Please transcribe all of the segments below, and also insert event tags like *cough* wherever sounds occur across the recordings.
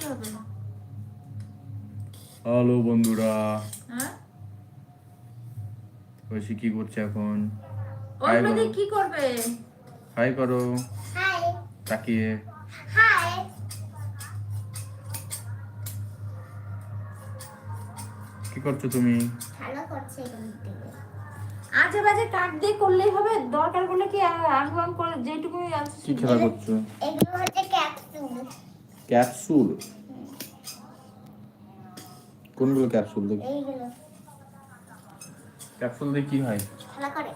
কি হবে হ্যালো বন্ধুরা। হ্যাঁ? ঐশী কি করছে এখন? বলো। কি করবে? হাই করো। হাই তাকিয়ে। হাই কি করছ তুমি? ভালো করছে এখান থেকে আজে বাজে কাঠ দিয়ে করলেই হবে? দরকার করলে কি আগুয়ান করে যেটুকু আছে কি খেলা করছ? এগুলো ক্যাপসুল। কোনগুলো ক্যাপসুল দেখি? ক্যাপসুল দিয়ে কি হয়? খেলা করে।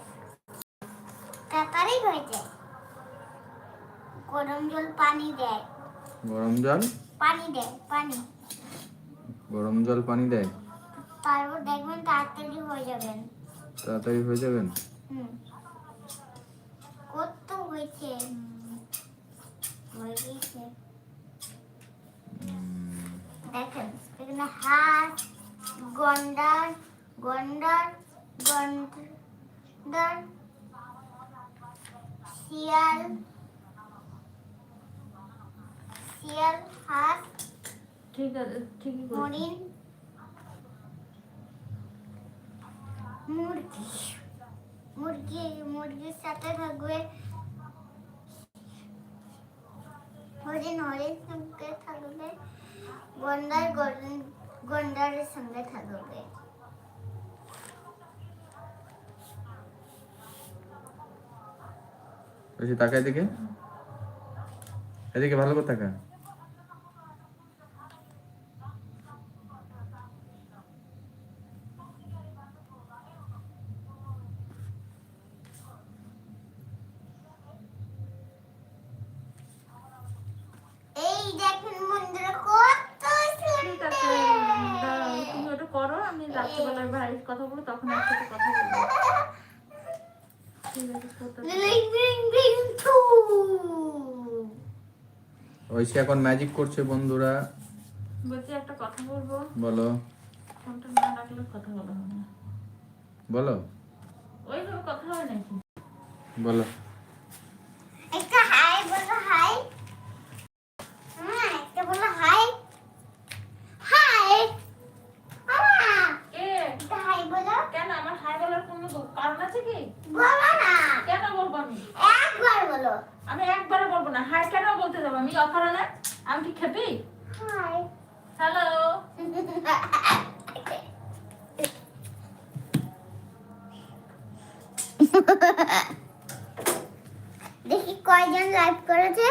তাড়াতাড়ি হয়ে যায়। গরম জল পানি দেয়। গরম জল? পানি দেয় পানি। গরম জল পানি দেয়? তারপর দেখবেন তাড়াতাড়ি হয়ে যাবেন। তাড়াতাড়ি হয়ে যাবেন? হুম। কত হয়েছে? হয়ে গিয়েছে দেখেন এখানে হাঁস গন্ডার গন্ডার গন্ডার শিয়াল শিয়াল হাঁস ঠিক আছে ঠিকই করবে হরিণ মুরগি মুরগি মুরগির সাথে থাকবে হরিণ হরিণ সঙ্গে থাকবে গন্ডার গন- গন্ডারের সঙ্গে থাকবে ঐশী তাকায় দেখে এদিকে ভালো করে তাকা এই দেখেন বন্ধুরা কত ঠিক আছে দাঁড়াও, তুমি ওটা করো আমি ভাইয়ের কথা বলব তখন একসাথে কথা বলব ঐশী এখন ম্যাজিক করছে বন্ধুরা। বলছি একটা কথা বলব। বলো। ফোনটা না রাখলে কথা বলা হবে না। বলো। ওইভাবে কথা হয় নাকি? বলো একটা হাই বলো হাই হ্যাঁ একটা বলো হাই হাই মামা কে একটা হাই বলো কেন আমার হাই বলার কোনো দো- কারণ আছে কি? বলো না। কেন বলব আমি? একবার বলো। আমি একবারে বলব না। হাই কেন বলতে যাব? আমি আমি কি খেপি? Hi hello? দেখি কয়জন লাইভ করেছে?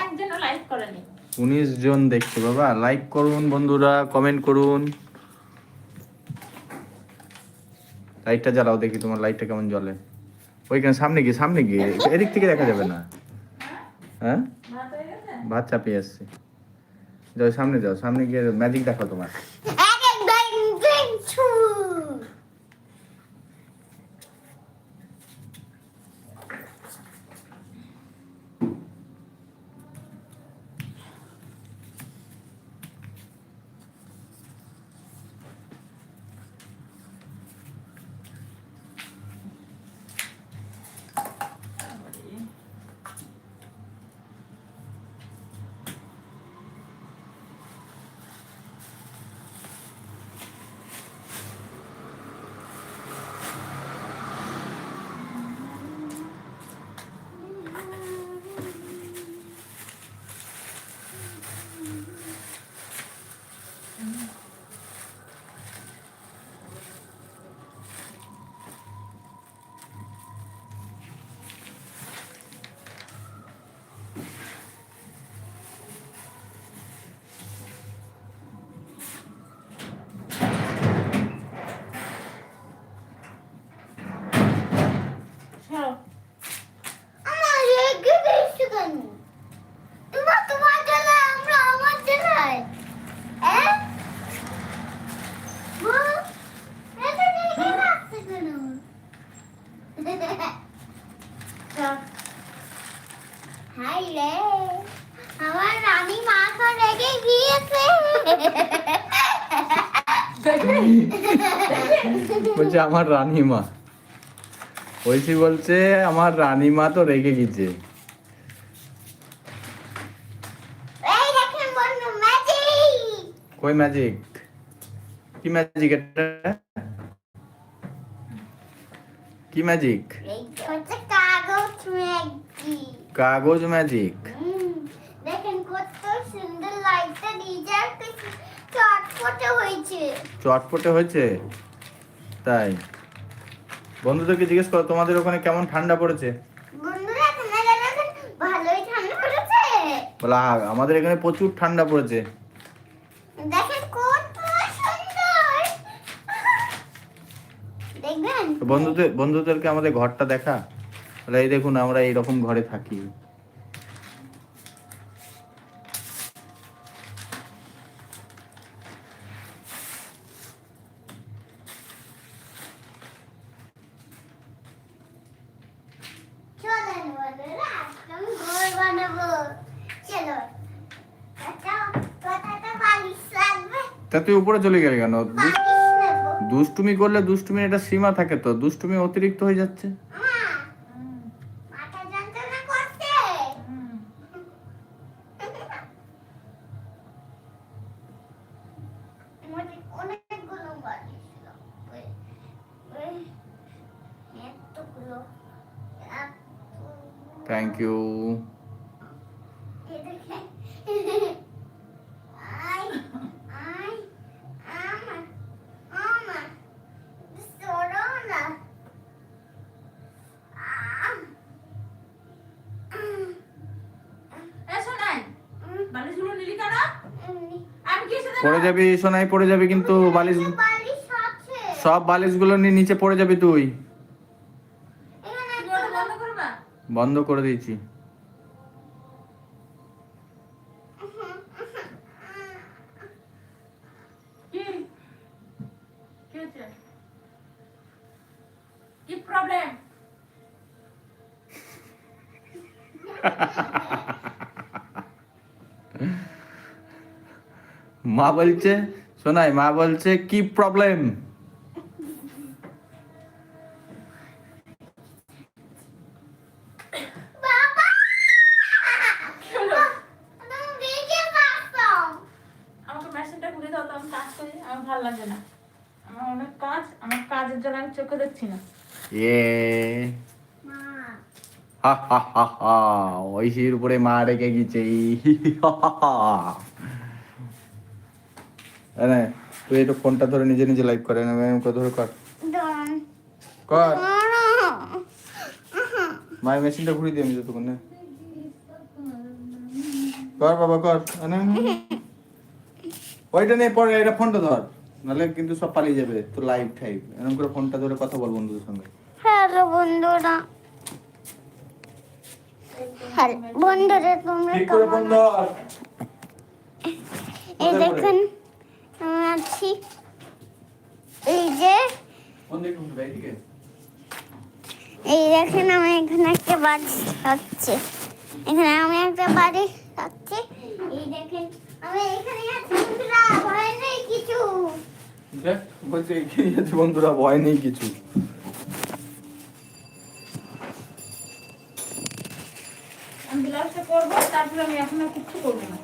একজনও লাইক করেনি। উনিশ জন দেখছে বাবা। লাইক করুন বন্ধুরা কমেন্ট করুন। লাইটটা জ্বালাও দেখি তোমার লাইটটা কেমন জ্বলে। ওইখানে সামনে গিয়ে সামনে গিয়ে এদিক থেকে দেখা যাবে না। হ্যাঁ? ভাত চাপিয়ে আসছে। যাও সামনে যাও সামনে গিয়ে ম্যাজিক দেখো তোমার। আমার রেগে গেছে কেন তোমার তোমার জেলায় আমরা আমার জেলায় হ্যাঁ মা, এত রেগে লাগছে কেন ছাড়। হাই রে আমার রানী মা তো রেগে গিয়েছে বলছে আমার রানীমা ঐশী বলছে আমার রানীমা তো রেগে গেছে। কই ম্যাজিক কি ম্যাজিক এটা? কি ম্যাজিক কাগজ ম্যাজিক দেখেন কত সুন্দর লাইটটা ডিজাইন চটপটে হয়েছে। চটপটে হয়েছে? তাই? বন্ধুদেরকে জিজ্ঞেস করো তোমাদের ওখানে কেমন ঠান্ডা পড়েছে? বলা আমাদের এখানে প্রচুর ঠান্ডা পড়েছে। বন্ধুদের বন্ধুদেরকে আমাদের ঘরটা দেখা। তাহলে এই দেখুন আমরা এইরকম ঘরে থাকি। তা তুই উপরে চলে গেলে কেন? দুষ্টুমি করলে দুষ্টুমির একটা সীমা থাকে তো দুষ্টুমি অতিরিক্ত হয়ে যাচ্ছে। মা মাথা যন্ত্রণা করছে আমাদের অনেকগুলো বালিশ লাগবে ওই এতগুলো এতগুলো। থ্যাংক ইউ এই দেখেন। আই, আই, আমা, আমা, সরো না। আম, উম, এসো নাই উম, বালিশগুলো নিলি পড়ে যাবি সোনাই পড়ে যাবি কিন্তু বালিশ। সব বালিশগুলো নিয়ে নিচে পড়ে যাবি তুই। বন্ধ করে দিয়েছি। কি? কি কি প্রবলেম মা বলছে শোনাই মা বলছে কি প্রবলেম চোখে দেখছি না। এ। হা হা হা হা ঐশীর উপরে মা রেখে গেছে। *laughs* হি হি হা হা হা। এনে, তুই একটু ফোনটা ধরে নিজে নিজে লাইভ করে না করে ধরে কর। কর। মায়ের মেশিনটা ঘুরিয়ে দিয়ে আমি যতক্ষণ না। কর বাবা কর। ওইটা নেই পরে এটা ফোনটা ধর। নাহলে কিন্তু সব পালিয়ে যাবে তো লাইভ টাইপ এরকম করে ফোনটা ধরে কথা বল বন্ধুদের সঙ্গে। হ্যালো বন্ধুরা। হ্যালো বন্ধুরা তোমরা কেমন এই দেখুন। আছি এই যে এই দেখেন আমি এখানে একটা বাড়ি থাকছে এখানে আমি একটা বাড়ি খাচ্ছি এই দেখেন আমি এখানে বন্ধুরা ভয় নেই কিছু। দেখ বলছে এখানে বন্ধুরা ভয় নেই কিছু আমি ব্লাউজটা করব তারপরে আমি এখন আর কিচ্ছু করব না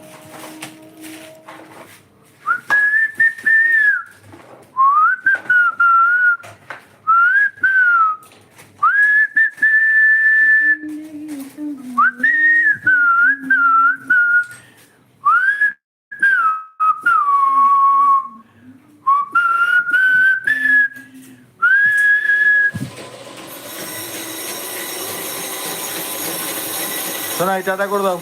শোনা এই টাটা করে দাও।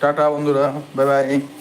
টাটা। বন্ধুরা বাই বাই।